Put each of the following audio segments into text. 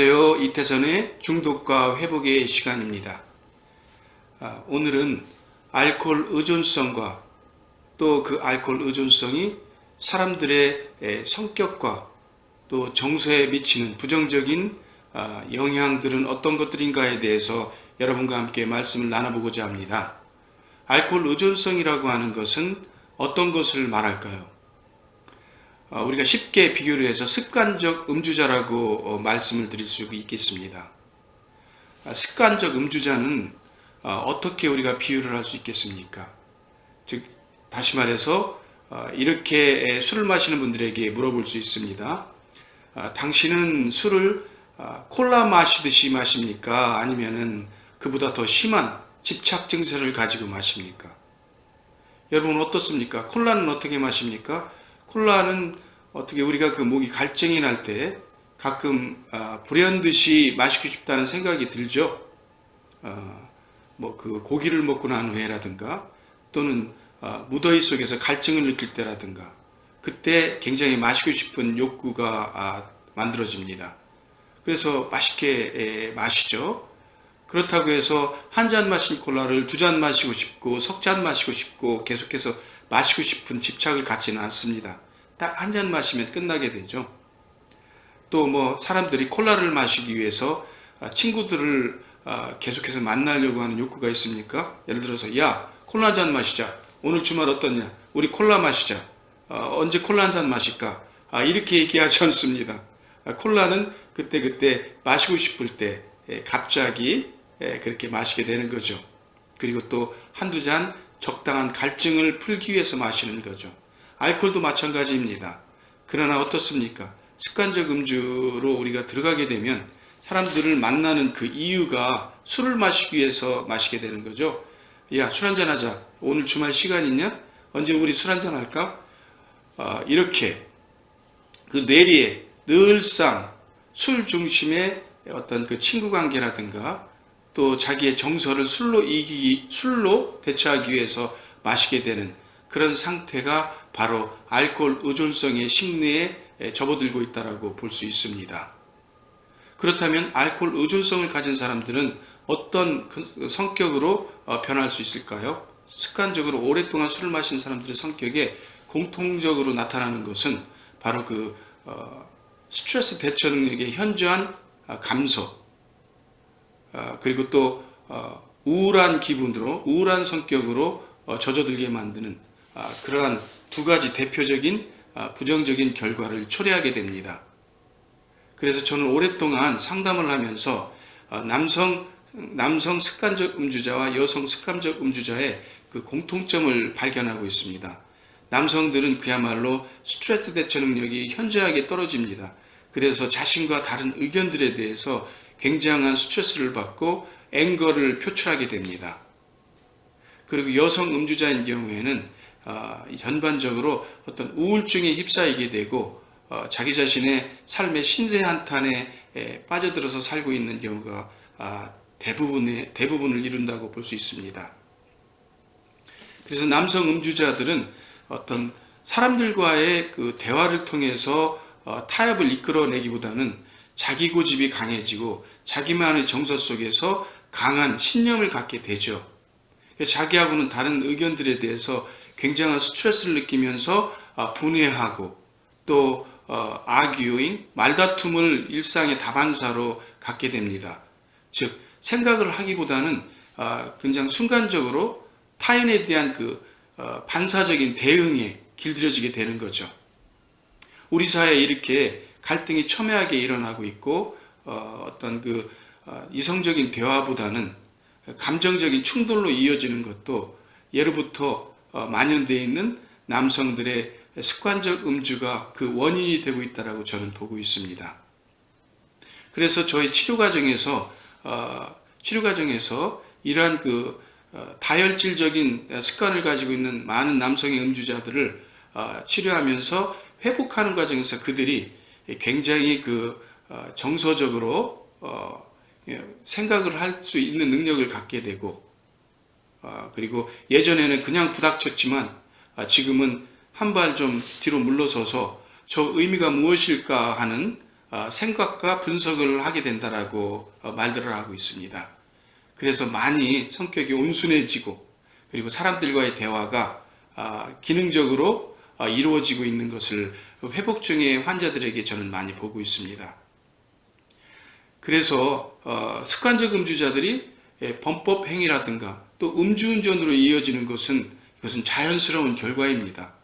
안녕하세요. 이태선의 중독과 회복의 시간입니다. 아, 오늘은 알코올 의존성과 또 그 알코올 의존성이 사람들의 에, 성격과 또 정서에 미치는 부정적인 아, 영향들은 어떤 것들인가에 대해서 여러분과 함께 말씀을 나눠보고자 합니다. 알코올 의존성이라고 하는 것은 어떤 것을 말할까요? 어, 우리가 쉽게 비교를 해서 습관적 음주자라고 어, 말씀을 드릴 수 있겠습니다. 아, 습관적 음주자는 어, 어떻게 우리가 비유를 할 수 있겠습니까? 즉 다시 말해서 어, 이렇게 술을 마시는 분들에게 물어볼 수 있습니다. 아, 당신은 술을 아, 콜라 마시듯이 마십니까? 아니면은 그보다 더 심한 집착 증세를 가지고 마십니까? 여러분 어떻습니까? 콜라는 어떻게 마십니까? 콜라는 어떻게 우리가 그 목이 갈증이 날 때 가끔 아, 불현듯이 마시고 싶다는 생각이 들죠. 뭐그 고기를 먹고 난 후에라든가 또는 아, 무더위 속에서 갈증을 느낄 때라든가 그때 굉장히 마시고 싶은 욕구가 아, 만들어집니다. 그래서 맛있게 에, 마시죠. 그렇다고 해서 한 잔 마신 콜라를 두 잔 마시고 싶고 석 잔 마시고 싶고 계속해서 마시고 싶은 집착을 갖지는 않습니다. 딱 한 잔 마시면 끝나게 되죠. 또 뭐 사람들이 콜라를 마시기 위해서 아, 친구들을 아, 계속해서 만나려고 하는 욕구가 있습니까? 예를 들어서 야 콜라 한 잔 마시자. 오늘 주말 어떠냐? 우리 콜라 마시자. 아, 언제 콜라 한 잔 마실까? 아, 이렇게 얘기하지 않습니다. 아, 콜라는 그때 그때 마시고 싶을 때 에, 갑자기 에, 그렇게 마시게 되는 거죠. 그리고 또 한두 잔 적당한 갈증을 풀기 위해서 마시는 거죠. 알코올도 마찬가지입니다. 그러나 어떻습니까? 습관적 음주로 우리가 들어가게 되면 사람들을 만나는 그 이유가 술을 마시기 위해서 마시게 되는 거죠. 야, 술 한잔 하자. 오늘 주말 시간 있냐? 언제 우리 술 한잔 할까? 아, 이렇게 그 뇌리에 늘상 술 중심의 어떤 그 친구 관계라든가 또 자기의 정서를 술로 이기기, 술로 대처하기 위해서 마시게 되는 그런 상태가 바로 알코올 의존성의 심리에 접어들고 있다라고 볼 수 있습니다. 그렇다면 알코올 의존성을 가진 사람들은 어떤 그 성격으로 어, 변할 수 있을까요? 습관적으로 오랫동안 술을 마신 사람들의 성격에 공통적으로 나타나는 것은 바로 그 어, 스트레스 대처 능력의 현저한 아, 감소, 아, 그리고 또 어, 우울한 기분으로 우울한 성격으로 어, 젖어들게 만드는 아, 그러한 두 가지 대표적인 아, 부정적인 결과를 초래하게 됩니다. 그래서 저는 오랫동안 상담을 하면서 어, 남성 남성 습관적 음주자와 여성 습관적 음주자의 그 공통점을 발견하고 있습니다. 남성들은 그야말로 스트레스 대처 능력이 현저하게 떨어집니다. 그래서 자신과 다른 의견들에 대해서 굉장한 스트레스를 받고 앵거를 표출하게 됩니다. 그리고 여성 음주자인 경우에는 어, 전반적으로 어떤 우울증에 휩싸이게 되고 어, 자기 자신의 삶의 신세 한탄에 에, 빠져들어서 살고 있는 경우가 아, 대부분의 대부분을 이룬다고 볼 수 있습니다. 그래서 남성 음주자들은 어떤 사람들과의 그 대화를 통해서 어, 타협을 이끌어내기보다는 자기 고집이 강해지고 자기만의 정서 속에서 강한 신념을 갖게 되죠. 자기하고는 다른 의견들에 대해서 굉장한 스트레스를 느끼면서 아, 분해하고 또 어, arguing 말다툼을 일상의 다반사로 갖게 됩니다. 즉 생각을 하기보다는 아, 그냥 순간적으로 타인에 대한 그 어, 반사적인 대응에 길들여지게 되는 거죠. 우리 사회에 이렇게 갈등이 첨예하게 일어나고 있고 어, 어떤 그 어, 이성적인 대화보다는 감정적인 충돌로 이어지는 것도 예로부터 어, 만연되어 있는 남성들의 습관적 음주가 그 원인이 되고 있다라고 저는 보고 있습니다. 그래서 저희 치료 과정에서 어, 치료 과정에서 이러한 그 어, 다혈질적인 습관을 가지고 있는 많은 남성의 음주자들을 어, 치료하면서 회복하는 과정에서 그들이 굉장히 그 어, 정서적으로 어, 예, 생각을 할 수 있는 능력을 갖게 되고 어, 그리고 예전에는 그냥 부닥쳤지만 아, 지금은 한 발 좀 뒤로 물러서서 저 의미가 무엇일까 하는 어, 생각과 분석을 하게 된다라고 어, 말들을 하고 있습니다. 그래서 많이 성격이 온순해지고 그리고 사람들과의 대화가 아, 기능적으로 어, 이루어지고 있는 것을 회복 중의 환자들에게 저는 많이 보고 있습니다. 그래서 어, 습관적 음주자들이 예, 범법 행위라든가 또 음주운전으로 이어지는 것은 이것은 자연스러운 결과입니다.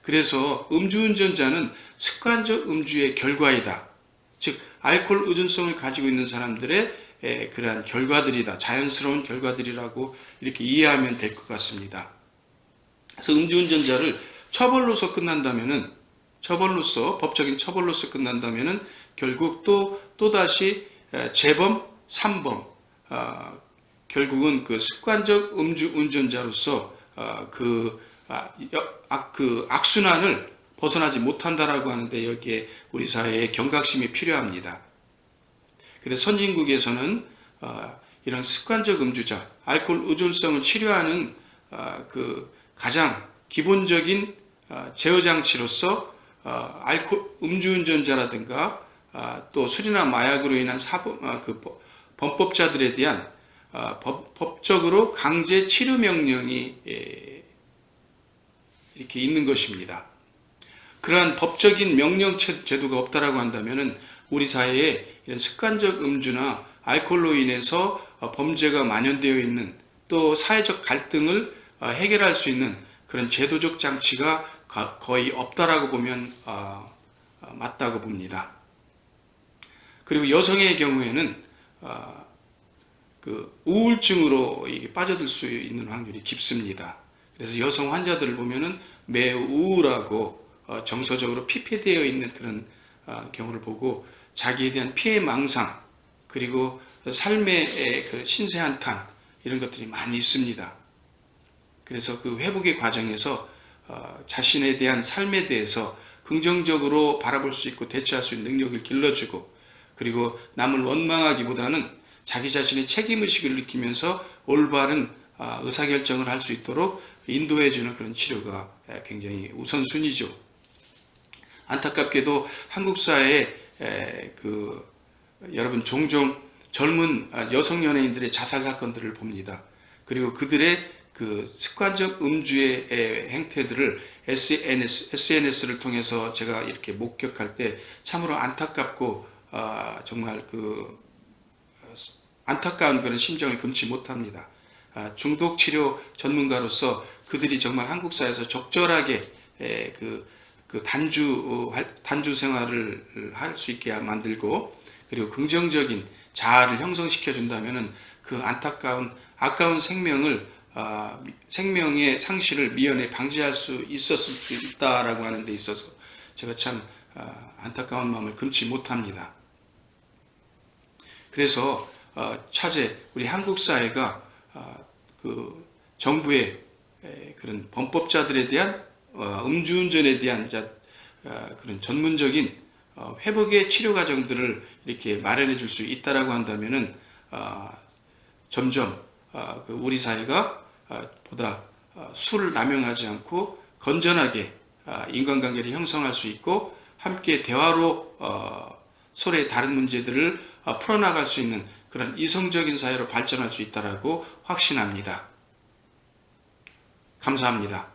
그래서 음주운전자는 습관적 음주의 결과이다. 즉 알코올 의존성을 가지고 있는 사람들의 에, 그러한 결과들이다. 자연스러운 결과들이라고 이렇게 이해하면 될 것 같습니다. 그래서 음주운전자를 처벌로서 끝난다면은 처벌로서 법적인 처벌로서 끝난다면은 결국 또 또다시 에, 재범, 삼범 아, 결국은 그 습관적 음주 운전자로서 아, 그, 아, 여- 악, 그 악순환을 벗어나지 못한다라고 하는데 여기에 우리 사회에 경각심이 필요합니다. 그래서 선진국에서는 어, 이런 습관적 음주자, 알코올 의존성을 치료하는 어, 그 가장 기본적인 어, 제어 장치로서 어, 알코올 음주운전자라든가 아, 또 술이나 마약으로 인한 사법 아, 그 법- 범법자들에 대한 아, 법, 법적으로 강제 치료 명령이 예, 이렇게 있는 것입니다. 그러한 법적인 명령 체- 제도가 없다라고 한다면은 우리 사회에 이런 습관적 음주나 알코올로 인해서 어, 범죄가 만연되어 있는 또 사회적 갈등을 어, 해결할 수 있는 그런 제도적 장치가 가- 거의 없다라고 보면 어, 어, 맞다고 봅니다. 그리고 여성의 경우에는 어, 그 우울증으로 빠져들 수 있는 확률이 깊습니다. 그래서 여성 환자들을 보면은 매우 우울하고 어, 정서적으로 피폐되어 있는 그런 어, 경우를 보고 자기에 대한 피해 망상 그리고 삶의 그 신세 한탄 이런 것들이 많이 있습니다. 그래서 그 회복의 과정에서 어, 자신에 대한 삶에 대해서 긍정적으로 바라볼 수 있고 대처할 수 있는 능력을 길러주고 그리고 남을 원망하기보다는 자기 자신의 책임의식을 느끼면서 올바른 아, 의사결정을 할 수 있도록 인도해주는 그런 치료가 에, 굉장히 우선순위죠. 안타깝게도 한국 사회에 에, 그 여러분 종종 젊은 아, 여성 연예인들의 자살 사건들을 봅니다. 그리고 그들의 그 습관적 음주의 에, 행태들을 SNS, SNS를 통해서 제가 이렇게 목격할 때 참으로 안타깝고 아, 정말 그 안타까운 그런 심정을 금치 못합니다. 아, 중독 치료 전문가로서 그들이 정말 한국 사회에서 적절하게 에, 그, 그 단주 어, 할- 단주 생활을 할 수 있게 만들고 그리고 긍정적인 자아를 형성시켜 준다면은 그 안타까운 아까운 생명을 생명의 상실을 미연에 방지할 수 있었을 수 있다라고 하는 데 있어서 제가 참 아, 안타까운 마음을 금치 못합니다. 그래서 어, 차제 우리 한국 사회가 아, 그 정부의 에, 그런 범법자들에 대한 어, 음주운전에 대한 자, 아, 그런 전문적인 어, 회복의 치료 과정들을 이렇게 마련해 줄 수 있다라고 한다면은 아, 점점 아, 그 우리 사회가 아, 보다 아, 술을 남용하지 않고 건전하게 아, 인간관계를 형성할 수 있고 함께 대화로 어, 서로의 다른 문제들을 어, 풀어나갈 수 있는 그런 이성적인 사회로 발전할 수 있다라고 확신합니다. 감사합니다.